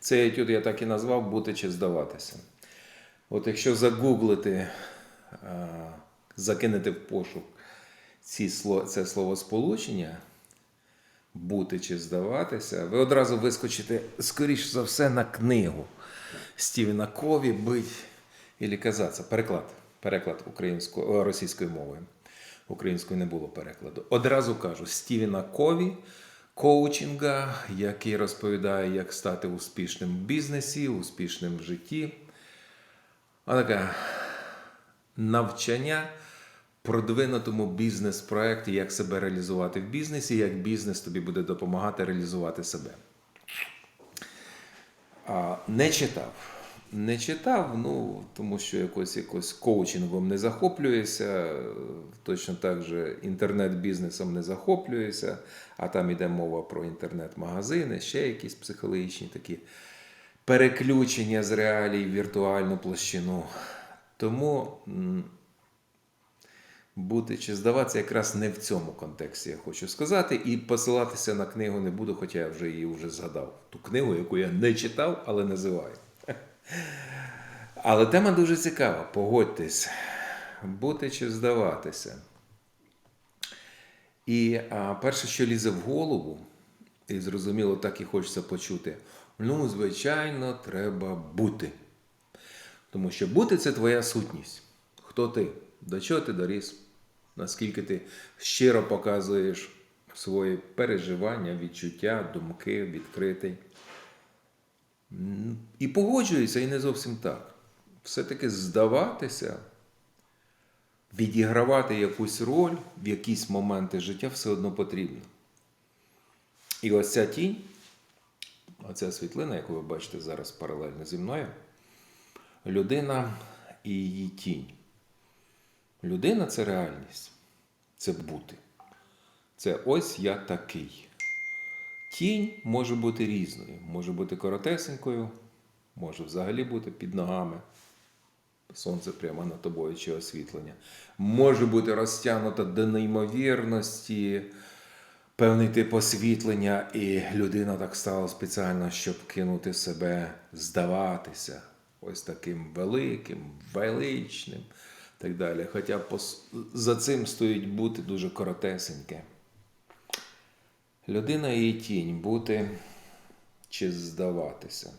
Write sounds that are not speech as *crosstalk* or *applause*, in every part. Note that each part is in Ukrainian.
Цей етюд я так і назвав бути чи здаватися. От якщо загуглити, закинути в пошук це словосполучення, бути чи здаватися, ви одразу вискочите, скоріш за все, на книгу Стівена Кові «Бить і казатися. Переклад. Переклад українською, російською мовою. Українською не було перекладу. Одразу кажу, Стівена Кові, коучинга, який розповідає, як стати успішним в бізнесі, успішним в житті. А таке навчання продвинутому бізнес-проекті, як себе реалізувати в бізнесі, як бізнес тобі буде допомагати реалізувати себе. Не читав. Не читав, ну, тому що якось, якось коучингом не захоплююся, точно так же інтернет-бізнесом не захоплююся, а там йде мова про інтернет-магазини, ще якісь психологічні такі переключення з реалій в віртуальну площину. Тому бути чи здаватися якраз не в цьому контексті, я хочу сказати, і посилатися на книгу не буду, хоча я вже її вже згадав. Ту книгу, яку я не читав, але називаю. Але тема дуже цікава, погодьтесь, бути чи здаватися. І а, перше, що лізе в голову, і зрозуміло, так і хочеться почути. Ну, звичайно, треба бути. Тому що бути це твоя сутність. Хто ти? До чого ти доріс? Наскільки ти щиро показуєш свої переживання, відчуття, думки, відкритий. І погоджуюся, і не зовсім так. Все-таки здаватися, відігравати якусь роль в якісь моменти життя все одно потрібно. І ось ця тінь, оця світлина, яку ви бачите зараз паралельно зі мною, людина і її тінь. Людина це реальність, це бути. Це ось я такий. Тінь може бути різною, може бути коротесенькою, може взагалі бути під ногами. Сонце прямо над тобою чи освітлення. Може бути розтягнута до неймовірності, певний тип освітлення, і людина так стала спеціально, щоб кинути себе, здаватися ось таким великим, величним так далі. Хоча за цим стоїть бути дуже коротесеньке. Людина і тінь бути чи здаватися.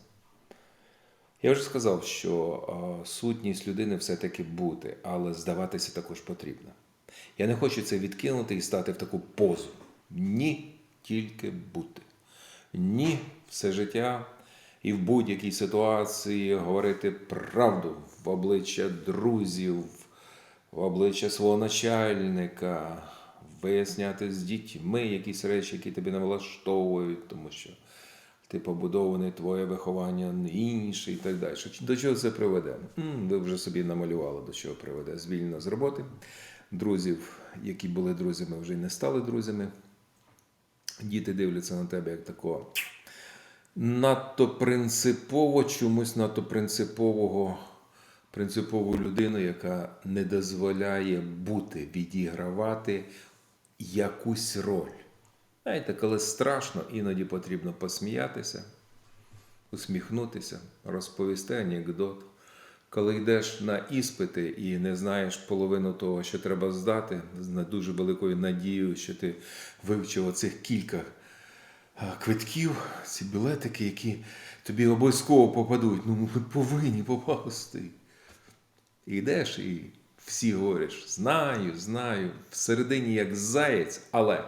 Я вже сказав, що сутність людини все-таки бути, але здаватися також потрібно. Я не хочу це відкинути і стати в таку позу. Ні, тільки бути. Ні, все життя і в будь-якій ситуації говорити правду в обличчя друзів, в обличчя свого начальника, виясняти з дітьми якісь речі, які тебе не влаштовують, тому що ти побудований, твоє виховання інше і так далі. До чого це приведе? Ви вже собі намалювали, до чого приведе. Звільнено з роботи. Друзів, які були друзями, вже й не стали друзями. Діти дивляться на тебе як такого надто принципово, чомусь надто принципового, принципову людину, яка не дозволяє бути, відігравати якусь роль. Знаєте, коли страшно, іноді потрібно посміятися, усміхнутися, розповісти анекдот. Коли йдеш на іспити і не знаєш половину того, що треба здати, з дуже великою надією, що ти вивчив оцих кілька квитків, ці білетики, які тобі обов'язково попадуть. Ну, ми повинні попасти. Йдеш, і всі говориш: знаю, знаю, всередині як заєць, але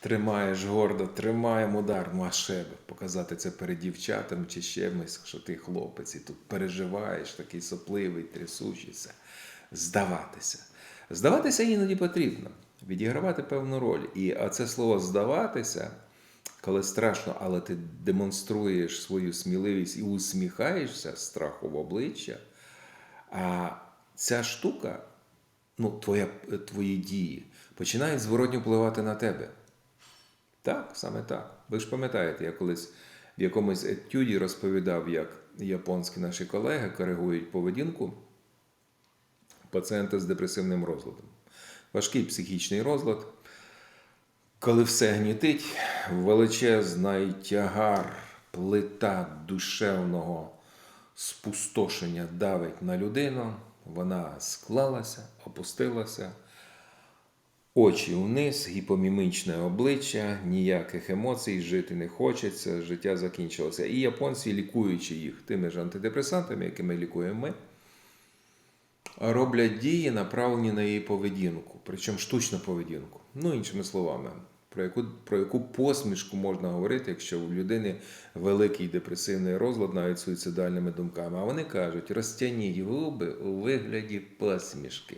тримаєш гордо, тримаємо удар, ну а ще би показати це перед дівчатами чи ще чимось, що ти хлопець, і тут переживаєш, такий сопливий, трясучийся. Здаватися. Здаватися іноді потрібно, відігравати певну роль. І це слово здаватися, коли страшно, але ти демонструєш свою сміливість і усміхаєшся страху в обличчя. А ця штука, ну, твоя, твої дії, починають зворотньо впливати на тебе. Так, саме так. Ви ж пам'ятаєте, я колись в якомусь етюді розповідав, як японські наші колеги коригують поведінку пацієнта з депресивним розладом. Важкий психічний розлад, коли все гнітить, величезний тягар плита душевного спустошення давить на людину, вона склалася, опустилася, очі вниз, гіпомімічне обличчя, ніяких емоцій, жити не хочеться, життя закінчилося. І японці, лікуючи їх тими ж антидепресантами, якими лікуємо ми, роблять дії, направлені на її поведінку, причому штучну поведінку. Ну, іншими словами, про яку, про яку посмішку можна говорити, якщо у людини великий депресивний розлад, навіть суїцидальними думками. А вони кажуть: розтягніть губи у вигляді посмішки.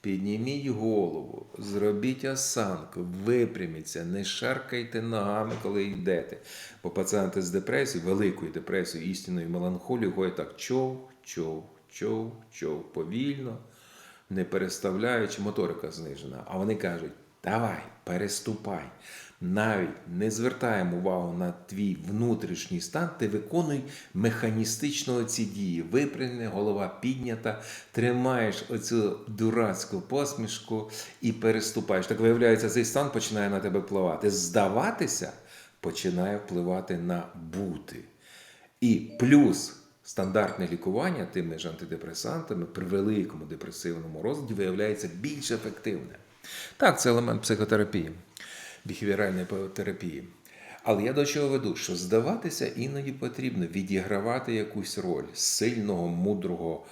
Підніміть голову, зробіть осанку, випряміться, не шаркайте ногами, коли йдете. Бо пацієнти з депресією, великою депресією, істинною меланхолією, ходять так чов, чов, чов, чов, повільно, не переставляючи, моторика знижена. А вони кажуть: давай, переступай. Навіть не звертаємо увагу на твій внутрішній стан, ти виконуй механістично ці дії. Випрямлена, голова піднята, тримаєш оцю дурацьку посмішку і переступаєш. Так виявляється, цей стан починає на тебе впливати. Здаватися починає впливати на бути. І плюс стандартне лікування тими ж антидепресантами при великому депресивному розладі виявляється більш ефективне. Так, це елемент психотерапії, біхевіоральної терапії. Але я до чого веду, що здаватися іноді потрібно відігравати якусь роль сильного, мудрого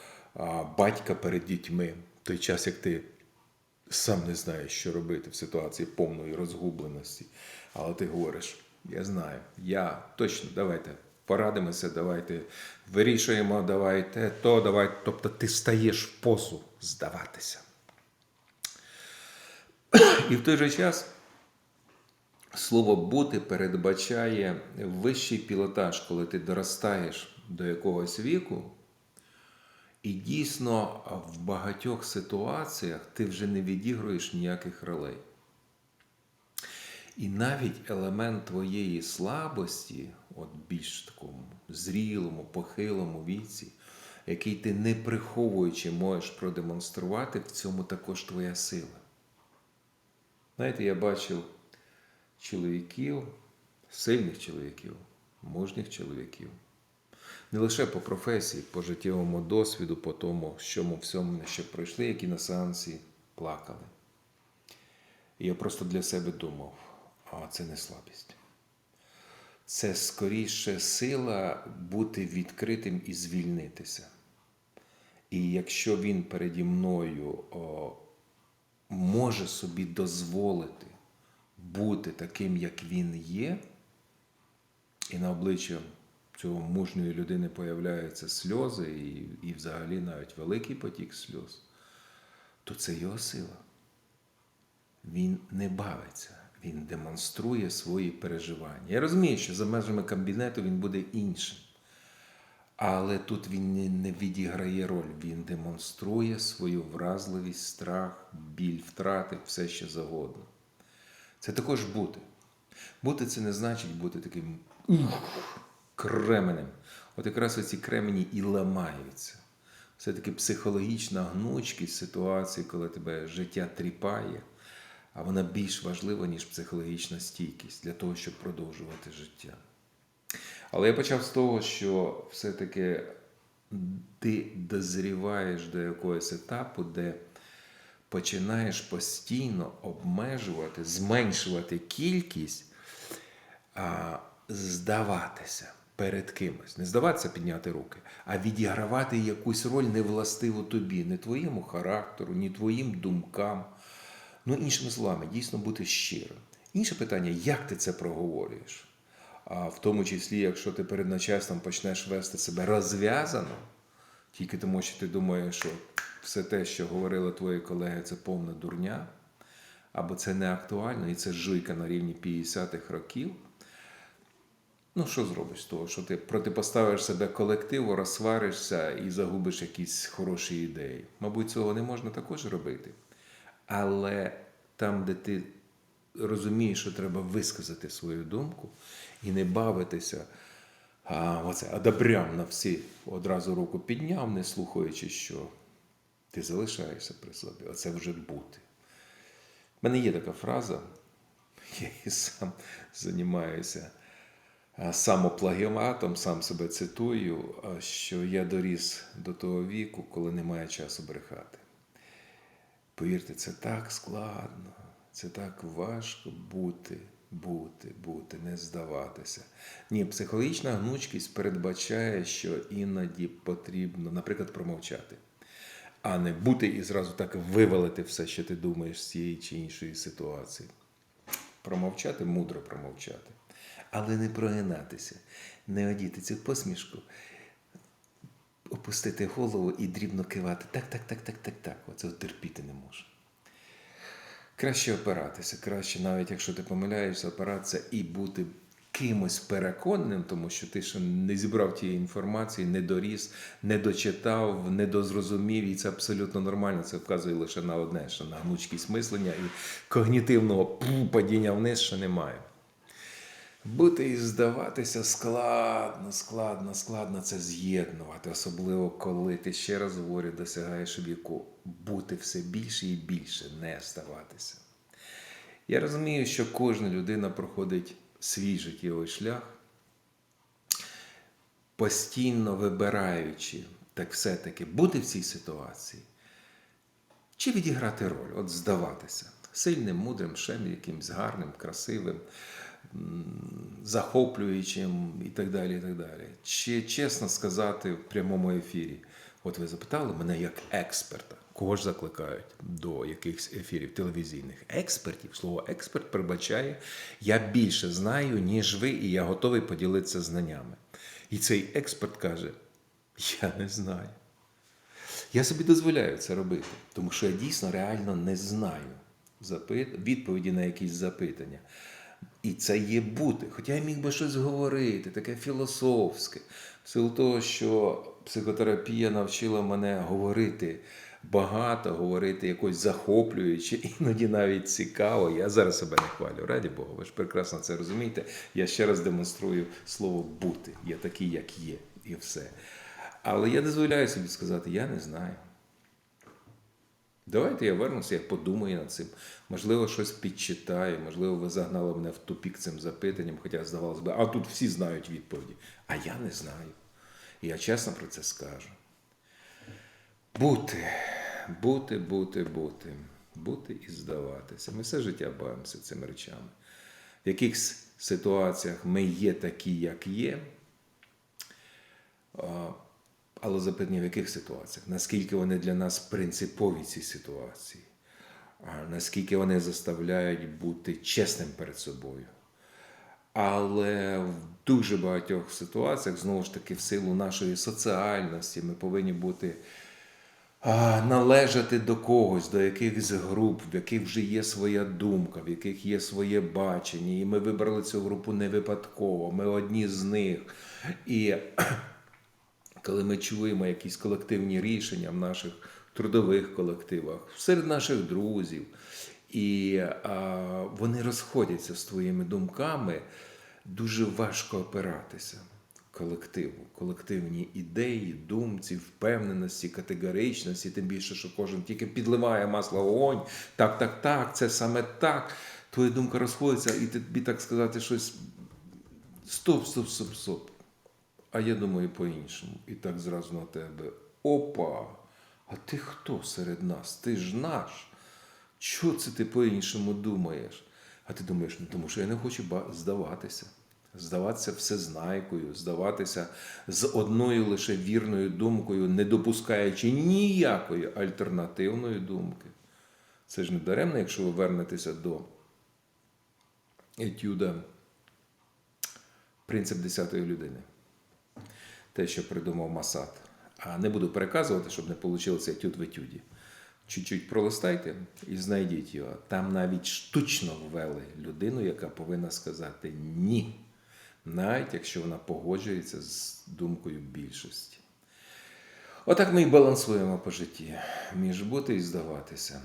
батька перед дітьми, в той час, як ти сам не знаєш, що робити в ситуації повної розгубленості. Але ти говориш: я знаю, я точно, давайте порадимося, давайте вирішуємо, давайте то, давайте. Тобто ти стаєш в позу здаватися. І в той же час слово бути передбачає вищий пілотаж, коли ти доростаєш до якогось віку. І дійсно в багатьох ситуаціях ти вже не відігруєш ніяких ролей. І навіть елемент твоєї слабості, от більш такому зрілому, похилому віці, який ти не приховуючи можеш продемонструвати, в цьому також твоя сила. Знаєте, я бачив чоловіків, сильних чоловіків, мужніх чоловіків. Не лише по професії, по життєвому досвіду, по тому, що ми всьому ще пройшли, які на сеансі плакали. І я просто для себе думав, а це не слабість. Це скоріше сила бути відкритим і звільнитися. І якщо він переді мною може собі дозволити бути таким, як він є, і на обличчі цього мужньої людини появляються сльози, і, і взагалі навіть великий потік сльоз, то це його сила. Він не бавиться, він демонструє свої переживання. Я розумію, що за межами кабінету він буде іншим. Але тут він не відіграє роль, він демонструє свою вразливість, страх, біль, втрати, все що завгодно. Це також бути. Бути це не значить бути таким кременем. От якраз оці кремені і ламаються. Все-таки психологічна гнучкість ситуації, коли тебе життя тріпає, а вона більш важлива, ніж психологічна стійкість для того, щоб продовжувати життя. Але я почав з того, що все-таки ти дозріваєш до якогось етапу, де починаєш постійно обмежувати, зменшувати кількість, а, здаватися перед кимось. Не здаватися, підняти руки, а відігравати якусь роль невластиву тобі, не твоєму характеру, ні твоїм думкам. Ну, іншими словами, дійсно бути щирим. Інше питання, як ти це проговорюєш? А в тому числі, якщо ти перед начальством почнеш вести себе розв'язано, тільки тому, що ти думаєш, що все те, що говорили твої колеги, це повна дурня, або це не актуально, і це жуйка на рівні 50-х років. Ну, що зробиш з того, що ти протипоставиш себе колективу, розсваришся і загубиш якісь хороші ідеї. Мабуть, цього не можна також робити. Але там, де ти розумієш, що треба висказати свою думку і не бавитися, а оце адабрям на всі одразу руку підняв, не слухаючи, що ти залишаєшся при собі. Оце вже бути. У мене є така фраза, я і сам займаюся а, самоплагіатом, сам себе цитую, що я доріс до того віку, коли немає часу брехати. Повірте, це так складно, це так важко бути, бути, бути, не здаватися. Ні, психологічна гнучкість передбачає, що іноді потрібно, наприклад, промовчати, а не бути і зразу так вивалити все, що ти думаєш з цієї чи іншої ситуації. Промовчати, мудро промовчати, але не прогинатися, не одіти цю посмішку, опустити голову і дрібно кивати. Так, так, так, так, так, так. Оце терпіти не можу. Краще опиратися, краще, навіть якщо ти помиляєшся, опиратися і бути кимось переконаним, тому що ти ще не зібрав тієї інформації, не доріс, не дочитав, не дозрозумів, і це абсолютно нормально. Це вказує лише на одне, що на гнучкість мислення і когнітивного падіння вниз ще немає. Бути і здаватися складно, складно, складно це з'єднувати, особливо коли ти ще раз говорю, досягаєш віку бути все більше і більше, не здаватися. Я розумію, що кожна людина проходить свій життєвий шлях, постійно вибираючи так все-таки бути в цій ситуації, чи відіграти роль, от здаватися сильним, мудрим, шем, якимсь гарним, красивим, захоплюючим і так далі. і так далі. Чи чесно сказати в прямому ефірі? От ви запитали мене як експерта. Кого ж закликають до якихось ефірів телевізійних експертів? Слово експерт передбачає, я більше знаю, ніж ви, і я готовий поділитися знаннями. І цей експерт каже: Я не знаю. Я собі дозволяю це робити, тому що я дійсно реально не знаю відповіді на якісь запитання. І це є бути. Хоча я міг би щось говорити, таке філософське. В силу того, що психотерапія навчила мене говорити багато, говорити якось захоплююче, *laughs* іноді навіть цікаво. Я зараз себе не хвалю, раді Богу, ви ж прекрасно це розумієте. Я ще раз демонструю слово бути. Я такий, як є, і все. Але я дозволяю собі сказати, я не знаю. Давайте я вернуся, я подумаю над цим. Можливо, щось підчитаю, можливо, ви загнали мене в тупік цим запитанням, хоча здавалося б, а тут всі знають відповіді. А я не знаю. І я чесно про це скажу. Бути, бути, бути, бути, бути і здаватися. Ми все життя бавимося цими речами. В якихось ситуаціях ми є такі, як є. Але запитання, в яких ситуаціях? Наскільки вони для нас принципові ці ситуації? А Наскільки вони заставляють бути чесним перед собою? Але в дуже багатьох ситуаціях, знову ж таки, в силу нашої соціальності, ми повинні бути а, належати до когось, до якихось груп, в яких вже є своя думка, в яких є своє бачення. І ми вибрали цю групу не випадково, ми одні з них. І коли ми чуємо якісь колективні рішення в наших трудових колективах, серед наших друзів, і а, вони розходяться з твоїми думками, дуже важко опиратися колективу, колективні ідеї, думці, впевненості, категоричності, тим більше, що кожен тільки підливає масло в вогонь, так, так, так, це саме так. Твоя думка розходиться, і тобі так сказати щось. Стоп, стоп, стоп, стоп. А я думаю по-іншому. І так зразу на тебе. Опа! А ти хто серед нас? Ти ж наш. Чого це ти по-іншому думаєш? А ти думаєш, ну тому що я не хочу здаватися. Здаватися всезнайкою, здаватися з одною лише вірною думкою, не допускаючи ніякої альтернативної думки. Це ж не даремно, якщо ви вернетеся до етюда Принцип десятої людини. Те, що придумав Масад. А не буду переказувати, щоб не вийшло етюд в етюді. Чуть-чуть пролистайте і знайдіть його. Там навіть штучно ввели людину, яка повинна сказати ні. Навіть якщо вона погоджується з думкою більшості. Отак ми і балансуємо по житті між бути і здаватися.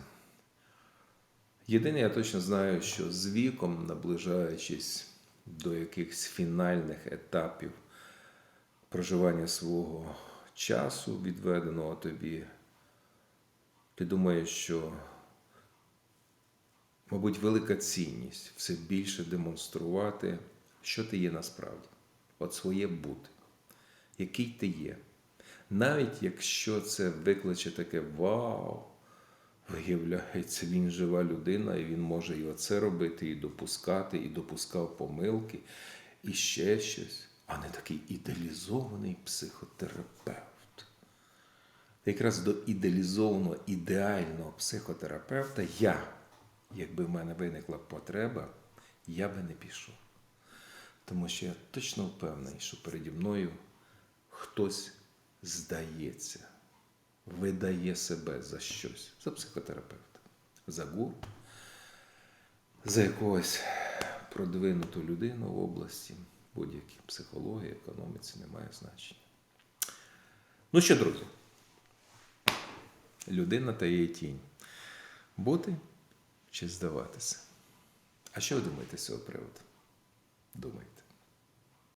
Єдине, я точно знаю, що з віком, наближаючись до якихось фінальних етапів проживання свого часу, відведеного тобі, ти думаєш, що, мабуть, велика цінність все більше демонструвати, що ти є насправді. от своє бути, який ти є. Навіть якщо це викличе таке вау, виявляється, він жива людина, і він може і оце робити, і допускати, і допускав помилки, і ще щось, а не такий ідеалізований психотерапевт. Якраз до ідеалізованого, ідеального психотерапевта я, якби в мене виникла потреба, я би не пішов. Тому що я точно впевнений, що переді мною хтось здається, видає себе за щось, за психотерапевта, за гуру, за якогось продвинуту людину в області, будь-якій психології, економіці не має значення. Ну що, друзі, людина та її тінь. Бути чи здаватися? А що ви думаєте з цього приводу? Думайте.